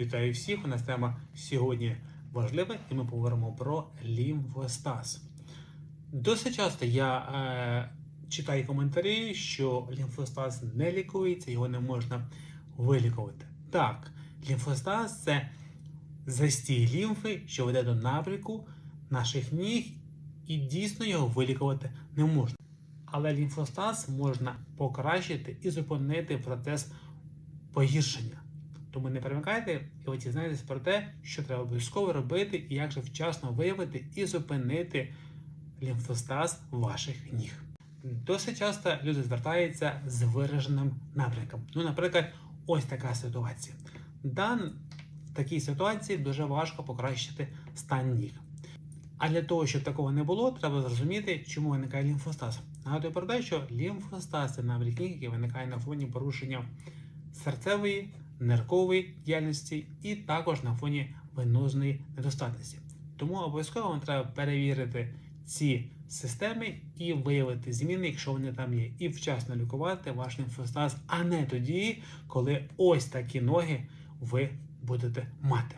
Вітаю всіх! У нас тема сьогодні важлива, і ми поговоримо про лімфостаз. Досить часто я е, читаю коментарі, що лімфостаз не лікується, його не можна вилікувати. Так, лімфостаз це застій лімфи, що веде до набряку наших ніг, і дійсно його вилікувати не можна. Але лімфостаз можна покращити і зупинити процес погіршення. Тому не перемикайте, і ви дізнаєтесь про те, що треба обов'язково робити, і як же вчасно виявити і зупинити лімфостаз ваших ніг. Досить часто люди звертаються з вираженим напрямком. Ну, наприклад, ось така ситуація. Дан в такій ситуації дуже важко покращити стан ніг. А для того, щоб такого не було, треба зрозуміти, чому виникає лімфостаз. Нагадую про те, що лімфостаз це ніг, який виникає на фоні порушення серцевої, неркової діяльності і також на фоні венозної недостатності. Тому обов'язково вам треба перевірити ці системи і виявити зміни, якщо вони там є, і вчасно лікувати ваш лімфостаз, а не тоді, коли ось такі ноги ви будете мати.